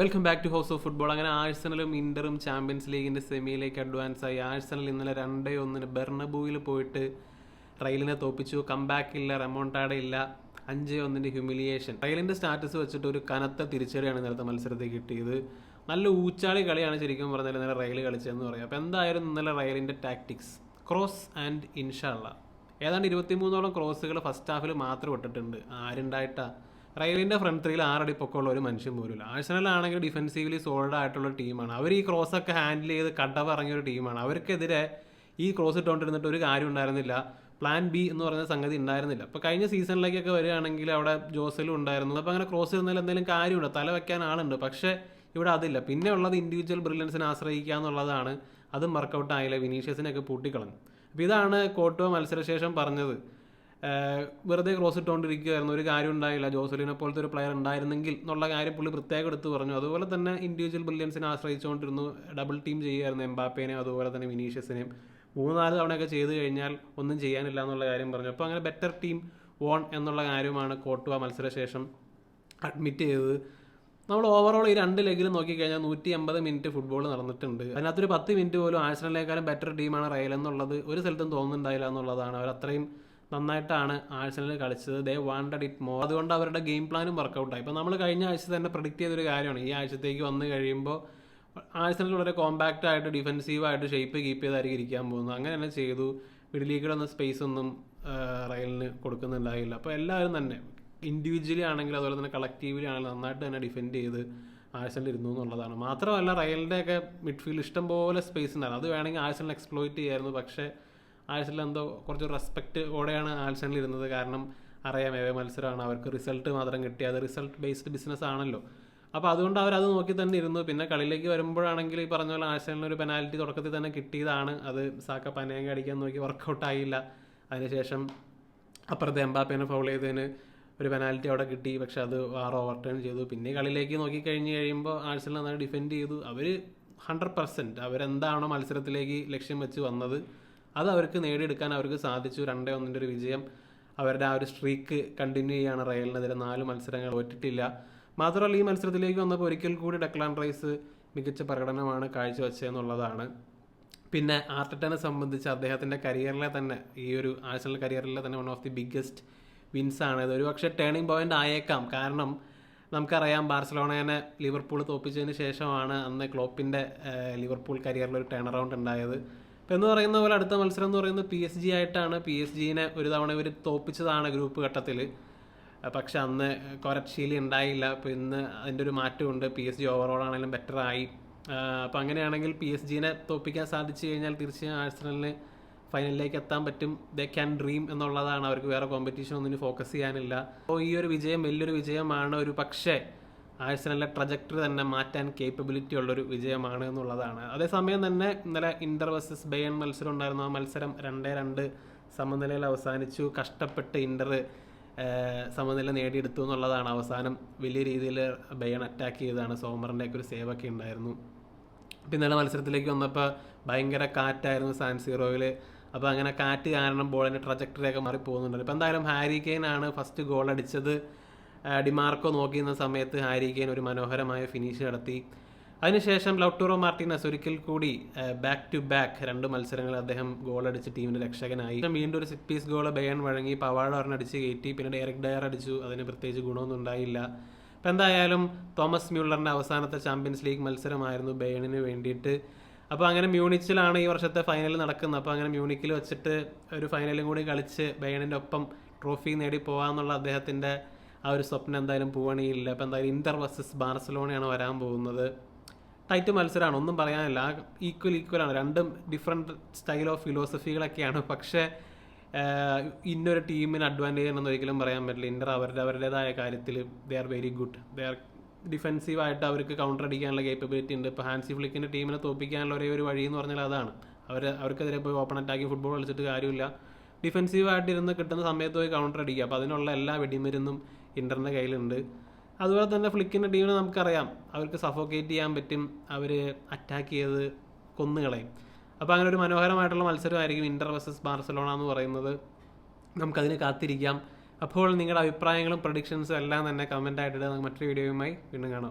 Welcome back to house of football അങ്ങനെ ആഴ്സണലും ഇന്ററും champions ലീഗിന്റെ സെമിയിലേക്ക് അഡ്വാൻസ് ആയി. ആഴ്സണൽ ഇന്നലെ രണ്ടേ ഒന്നിന് ബെർണബൂയിൽ പോയിട്ട് റയലിനെ തോപ്പിച്ചു. കംബാക്ക് ഇല്ല റെമോണ്ടാഡ ഇല്ല. അഞ്ച് ഒന്നിന്റെ ഹ്യൂമിലിയേഷൻ റയലിന്റെ സ്റ്റാറ്റസ് വെച്ചിട്ട് ഒരു കനത്ത തിരിച്ചടിയാണ് ഇന്നലത്തെ മത്സരത്തിൽ കിട്ടിയത്. നല്ല ഊച്ചാളി കളിയാണ് ശരിക്കും പറഞ്ഞാൽ ഇന്നലെ റയൽ കളിച്ചതെന്ന് പറയാം. അപ്പോൾ എന്തായാലും ഇന്നലെ റയലിന്റെ ടാക്ടിക്സ് ക്രോസ് ആൻഡ് ഇൻഷാള്ള ഏതാണ്ട് ഇരുപത്തിമൂന്നോളം ക്രോസുകൾ ഫസ്റ്റ് ഹാഫിൽ മാത്രം ഇട്ടിട്ടുണ്ട്. ആരുണ്ടായിട്ടാ? റയലിന്റെ ഫ്രണ്ട് ത്രീയിൽ ആറടി പൊക്കമുള്ള ഒരു മനുഷ്യൻ പോലുമില്ല. ആഴ്സണലാണെങ്കിൽ ഡിഫെൻസീവ്ലി സോൾഡ് ആയിട്ടുള്ള ടീമാണ് അവർ ഈ ക്രോസ് ഒക്കെ ഹാൻഡിൽ ചെയ്ത് കടവ് ഇറങ്ങിയ ഒരു ടീമാണ് അവർക്കെതിരെ ഈ ക്രോസ് ഇട്ടുകൊണ്ടിരുന്നിട്ട് ഒരു കാര്യം ഉണ്ടായിരുന്നില്ല. പ്ലാൻ ബി എന്ന് പറയുന്ന സംഗതി ഉണ്ടായിരുന്നില്ല. അപ്പോൾ കഴിഞ്ഞ സീസണിലേക്കൊക്കെ വരികയാണെങ്കിൽ അവിടെ ജോസലും ഉണ്ടായിരുന്നു. അപ്പോൾ അങ്ങനെ ക്രോസ് ഇരുന്നതിൽ എന്തെങ്കിലും കാര്യമുണ്ട്? തല വയ്ക്കാൻ ആളുണ്ട്. പക്ഷേ ഇവിടെ അതില്ല. പിന്നെ ഉള്ളത് ഇൻഡിവിജ്വൽ ബ്രില്യൻസിനെ ആശ്രയിക്കുക എന്നുള്ളതാണ്. അതും വർക്കൗട്ട് ആയില്ല. വിനീഷ്യസിനെയൊക്കെ പൂട്ടിക്കളഞ്ഞു. അപ്പോൾ ഇതാണ് കോട്ടോ മത്സരശേഷം പറഞ്ഞത്. വെറുതെ ക്രോസ് ഇട്ടുകൊണ്ടിരിക്കുകയായിരുന്നു ഒരു കാര്യം ഉണ്ടായില്ല. ജോസലിനെ പോലത്തെ ഒരു പ്ലെയർ ഉണ്ടായിരുന്നെങ്കിൽ എന്നുള്ള കാര്യം പുള്ളി പ്രത്യേകം എടുത്തു പറഞ്ഞു. അതുപോലെ തന്നെ ഇൻഡിവിജ്വൽ ബ്രില്യൻസിനെ ആശ്രയിച്ചുകൊണ്ടിരുന്നു ഡബിൾ ടീം ചെയ്യുമായിരുന്നു എംബാപ്പേനെയും അതുപോലെ തന്നെ വിനീഷ്യസിനെയും. മൂന്നാൽ തവണയൊക്കെ ചെയ്തു കഴിഞ്ഞാൽ ഒന്നും ചെയ്യാനില്ല എന്നുള്ള കാര്യം പറഞ്ഞു. അപ്പോൾ അങ്ങനെ ബെറ്റർ ടീം വോൺ എന്നുള്ള കാര്യമാണ് കോട്ടുവ മത്സരശേഷം അഡ്മിറ്റ് ചെയ്തത്. നമ്മൾ ഓവറോൾ ഈ രണ്ട് ലെഗിൽ നോക്കിക്കഴിഞ്ഞാൽ നൂറ്റി അമ്പത് മിനിറ്റ് ഫുട്ബോൾ നടന്നിട്ടുണ്ട്. അതിനകത്തൊരു പത്ത് മിനിറ്റ് പോലും ആഴ്സണലിനേക്കാളും ബെറ്റർ ടീമാണ് റയൽ എന്നുള്ളത് ഒരു സ്ഥലത്തും തോന്നുന്നുണ്ടായില്ല എന്നുള്ളതാണ്. അവർ അത്രയും നന്നായിട്ടാണ് ആഴ്സണൽ കളിച്ചത്. ദേ വാണ്ടഡ് ഇറ്റ് മോർ അതുകൊണ്ട് അവരുടെ ഗെയിം പ്ലാനും വർക്കൗട്ടായി ഇപ്പോൾ നമ്മൾ കഴിഞ്ഞ ആഴ്ച തന്നെ പ്രഡിക്റ്റ് ചെയ്തൊരു കാര്യമാണ്. ഈ ആഴ്ചത്തേക്ക് വന്നു കഴിയുമ്പോൾ ആഴ്സണൽ വളരെ കോമ്പാക്റ്റ് ആയിട്ട് ഡിഫെൻസീവായിട്ട് ഷേപ്പ് കീപ്പ് ചെയ്തായിരിക്കും ഇരിക്കാൻ പോകുന്നത്. അങ്ങനെ തന്നെ ചെയ്തു. ഒന്നും സ്പേസ് ഒന്നും റയലിന് കൊടുക്കുന്നുണ്ടായില്ല. അപ്പോൾ എല്ലാവരും തന്നെ ഇൻഡിവിജ്വലി ആണെങ്കിലും അതുപോലെ തന്നെ കളക്റ്റീവ്ലി ആണെങ്കിലും നന്നായിട്ട് തന്നെ ഡിഫെൻഡ് ചെയ്ത് ആഴ്സണൽ ഇരുന്നു എന്നുള്ളതാണ്. മാത്രമല്ല റയലിന്റെയൊക്കെ മിഡ്ഫീൽഡ് ഇഷ്ടം പോലെ സ്പേസ് ഉണ്ടായിരുന്നു. അത് വേണമെങ്കിൽ ആഴ്സണൽ എക്സ്പ്ലോയിറ്റ് ചെയ്യായിരുന്നു. പക്ഷേ ആഴ്സണൽ എന്തോ കുറച്ച് റെസ്പെക്റ്റ് ഓടെയാണ് ആഴ്സണൽ ഇരുന്നത്. കാരണം അറിയാം ഏവേ മത്സരമാണ്. അവർക്ക് റിസൾട്ട് മാത്രം കിട്ടി. അത് റിസൾട്ട് ബേസ്ഡ് ബിസിനസ് ആണല്ലോ. അപ്പോൾ അതുകൊണ്ട് അവർ അത് നോക്കി തന്നെ ഇരുന്നു. പിന്നെ കളിയിലേക്ക് വരുമ്പോഴാണെങ്കിൽ ഈ പറഞ്ഞ പോലെ ആഴ്സണിൽ ഒരു പെനാൽറ്റി തുടക്കത്തിൽ തന്നെ കിട്ടിയതാണ്. അത് സാക്ക പനയങ്ങ അടിക്കാൻ നോക്കി വർക്കൗട്ട് ആയില്ല. അതിനുശേഷം അപ്പുറത്തെ എംബാപ്പേനെ ഫൗൾ ചെയ്തതിന് ഒരു പെനാൽറ്റി അവിടെ കിട്ടി. പക്ഷെ അത് ആറ് ഓവർ ടേൺ ചെയ്തു. പിന്നെ കളിയിലേക്ക് നോക്കി കഴിഞ്ഞ് കഴിയുമ്പോൾ ആഴ്സണൽ നന്നായി ഡിഫെൻഡ് ചെയ്തു. അവർ ഹൺഡ്രഡ് പെർസെന്റ് അവരെന്താണോ മത്സരത്തിലേക്ക് ലക്ഷ്യം വെച്ച് വന്നത്. അത് അവർക്ക് നേടിയെടുക്കാൻ അവർക്ക് സാധിച്ചു. രണ്ടേ ഒന്നിന്റെ ഒരു വിജയം അവരുടെ ആ ഒരു സ്ട്രീക്ക് കണ്ടിന്യൂ ചെയ്യാണ് റയലിനെതിരെ നാല് മത്സരങ്ങൾ തോറ്റിട്ടില്ല. മാത്രമല്ല ഈ മത്സരത്തിലേക്ക് വന്നപ്പോൾ ഒരിക്കൽ കൂടി ഡെക്ലാൻ റൈസ് മികച്ച പ്രകടനമാണ് കാഴ്ചവെച്ചതെന്നുള്ളതാണ്. പിന്നെ ആർട്ടനെ സംബന്ധിച്ച് അദ്ദേഹത്തിന്റെ കരിയറിലെ തന്നെ ഈ ഒരു ആഴ്ചയിലെ കരിയറിലെ തന്നെ one of the biggest wins ആണ്. ഇത് ഒരുപക്ഷെ ടേണിംഗ് പോയിന്റ് ആയേക്കാം. കാരണം നമുക്കറിയാം ബാർസലോണേനെ ലിവർപൂൾ തോപ്പിച്ചതിന് ശേഷമാണ് അന്ന് ക്ലോപ്പിന്റെ ലിവർപൂൾ കരിയറിൽ ഒരു ടേൺ അറൗണ്ട് ഉണ്ടായത്. എന്ന് പറയുന്ന പോലെ അടുത്ത മത്സരം എന്ന് പറയുന്നത് പി എസ് ജി ആയിട്ടാണ്. പി എസ് ജിനെ ഒരു തവണ ഇവർ തോപ്പിച്ചതാണ് ഗ്രൂപ്പ് ഘട്ടത്തിൽ പക്ഷെ അന്ന് കൊരക്ഷീലി ഉണ്ടായില്ല. അപ്പോൾ ഇന്ന് അതിന്റെ ഒരു മാറ്റമുണ്ട് പി എസ് ജി ഓവറോൾ ആണെങ്കിലും ബെറ്റർ ആയി. അപ്പോൾ അങ്ങനെയാണെങ്കിൽ പി എസ് ജിനെ തോപ്പിക്കാൻ സാധിച്ചു കഴിഞ്ഞാൽ തീർച്ചയായും ആഴ്സണലിന് ഫൈനലിലേക്ക് എത്താൻ പറ്റും. ദേ ക്യാൻ ഡ്രീം എന്നുള്ളതാണ്. അവർക്ക് വേറെ കോമ്പറ്റീഷൻ ഒന്നിനും ഫോക്കസ് ചെയ്യാനില്ല. അപ്പോൾ ഈ ഒരു വിജയം വലിയൊരു വിജയമാണ്. ഒരു പക്ഷേ ആഴ്സണലിലെ ട്രജക്ടറി തന്നെ മാറ്റാൻ കേപ്പബിലിറ്റി ഉള്ളൊരു വിജയമാണ് എന്നുള്ളതാണ്. അതേസമയം തന്നെ ഇന്നലെ ഇന്റർ വേഴ്സസ് ബെയൺ മത്സരം ഉണ്ടായിരുന്നു ആ മത്സരം രണ്ടേ രണ്ട് സമനിലയിൽ അവസാനിച്ചു. കഷ്ടപ്പെട്ട് ഇന്റർ സമനില നേടിയെടുത്തു എന്നുള്ളതാണ് അവസാനം. വലിയ രീതിയിൽ ബയൺ അറ്റാക്ക് ചെയ്തതാണ്. സോമറിന്റെ ഒക്കെ ഒരു സേവൊക്കെ ഉണ്ടായിരുന്നു. ഇന്നലെ മത്സരത്തിലേക്ക് വന്നപ്പോൾ ഭയങ്കര കാറ്റായിരുന്നു സാൻസീറോയിൽ അപ്പോൾ അങ്ങനെ കാറ്റ് കാരണം ബോളിന്റെ ട്രജക്ടറിയൊക്കെ മാറി പോകുന്നുണ്ട് ഇപ്പോൾ എന്തായാലും ഹാരി കെയിനാണ് ഫസ്റ്റ് ഗോൾ അടിച്ചത്. ഡിമാർക്കോ നോക്കിയിരുന്ന സമയത്ത് ഹാരി കെയിൻ ഒരു മനോഹരമായ ഫിനിഷ് നടത്തി. അതിനുശേഷം ലൗട്ടോറോ മാർട്ടിനസ് ഒരിക്കൽ കൂടി ബാക്ക് ടു ബാക്ക് രണ്ട് മത്സരങ്ങൾ അദ്ദേഹം ഗോൾ അടിച്ച് ടീമിന്റെ രക്ഷകനായി. വീണ്ടും ഒരു സിറ്റ് പീസ് ഗോൾ ബയൺ വഴങ്ങി പവാഡ് ഒരെണ്ണടിച്ച് കയറ്റി. പിന്നെ ഡയറക്ട് ഡയർ അടിച്ചു. അതിന് പ്രത്യേകിച്ച് ഗുണമൊന്നും ഉണ്ടായില്ല. അപ്പം എന്തായാലും തോമസ് മ്യൂളറിന്റെ അവസാനത്തെ ചാമ്പ്യൻസ് ലീഗ് മത്സരമായിരുന്നു ബയണിന് വേണ്ടിയിട്ട്. അപ്പോൾ അങ്ങനെ മ്യൂണിച്ചിലാണ് ഈ വർഷത്തെ ഫൈനൽ നടക്കുന്നത്. അപ്പോൾ അങ്ങനെ മ്യൂണിക്കിൽ വെച്ചിട്ട് ഒരു ഫൈനലും കൂടി കളിച്ച് ബയണിന്റെ ഒപ്പം ട്രോഫി നേടി പോകാമെന്നുള്ള അദ്ദേഹത്തിന്റെ ആ ഒരു സ്വപ്നം എന്തായാലും പോവണിയില്ല അപ്പോൾ എന്തായാലും ഇന്റർ വേഴ്സസ് ബാർസലോണയാണ് വരാൻ പോകുന്നത്. ടൈറ്റ് മത്സരമാണ് ഒന്നും പറയാനില്ല. ഈക്വൽ ഈക്വലാണ് രണ്ടും ഡിഫറെന്റ് സ്റ്റൈൽ ഓഫ് ഫിലോസഫികളൊക്കെയാണ് പക്ഷേ ഇന്നൊരു ടീമിന് അഡ്വാന്റേജ് ഉണ്ടെന്ന് ഒരിക്കലും പറയാൻ പറ്റില്ല. ഇന്റർ അവരുടെ അവരുടേതായ കാര്യത്തിൽ they are very good they are ഡിഫെൻസീവായിട്ട് അവർക്ക് കൗണ്ടർ അടിക്കാനുള്ള കേപ്പബിലിറ്റി ഉണ്ട്. ഇപ്പോൾ ഹാൻസി ഫ്ലിക്കിന്റെ ടീമിനെ തോപ്പിക്കാനുള്ള ഒരേ ഒരു വഴി എന്ന് പറഞ്ഞാൽ അതാണ്. അവർ അവർക്കെതിരെ പോയി ഓപ്പൺ അറ്റാക്കി ഫുട്ബോൾ കളിച്ചിട്ട് കാര്യമില്ല. ഡിഫെൻസീവ് ആയിട്ട് ഇരുന്ന് കിട്ടുന്ന സമയത്ത് പോയി കൗണ്ടർ അടിക്കുക. അപ്പോൾ അതിനുള്ള എല്ലാ വെടിമരുന്നും ഇന്ററിന്റെ കയ്യിലുണ്ട്. അതുപോലെ തന്നെ ഫ്ലിക്കിന്റെ ടീമിനെ നമുക്കറിയാം. അവർക്ക് സഫോക്കേറ്റ് ചെയ്യാൻ പറ്റും. അവർ അറ്റാക്ക് ചെയ്ത് കൊന്നുകളയും. അപ്പോൾ അങ്ങനെ ഒരു മനോഹരമായിട്ടുള്ള മത്സരമായിരിക്കും ഇന്റർ വേഴ്സസ് ബാർസലോണ എന്ന് പറയുന്നത്. നമുക്കതിന് കാത്തിരിക്കാം. അപ്പോൾ നിങ്ങളുടെ അഭിപ്രായങ്ങളും പ്രഡിക്ഷൻസും എല്ലാം തന്നെ കമന്റ് ആയിട്ടിട്ട് നമുക്ക് മറ്റൊരു വീഡിയോയുമായി വീണ്ടും കാണാം.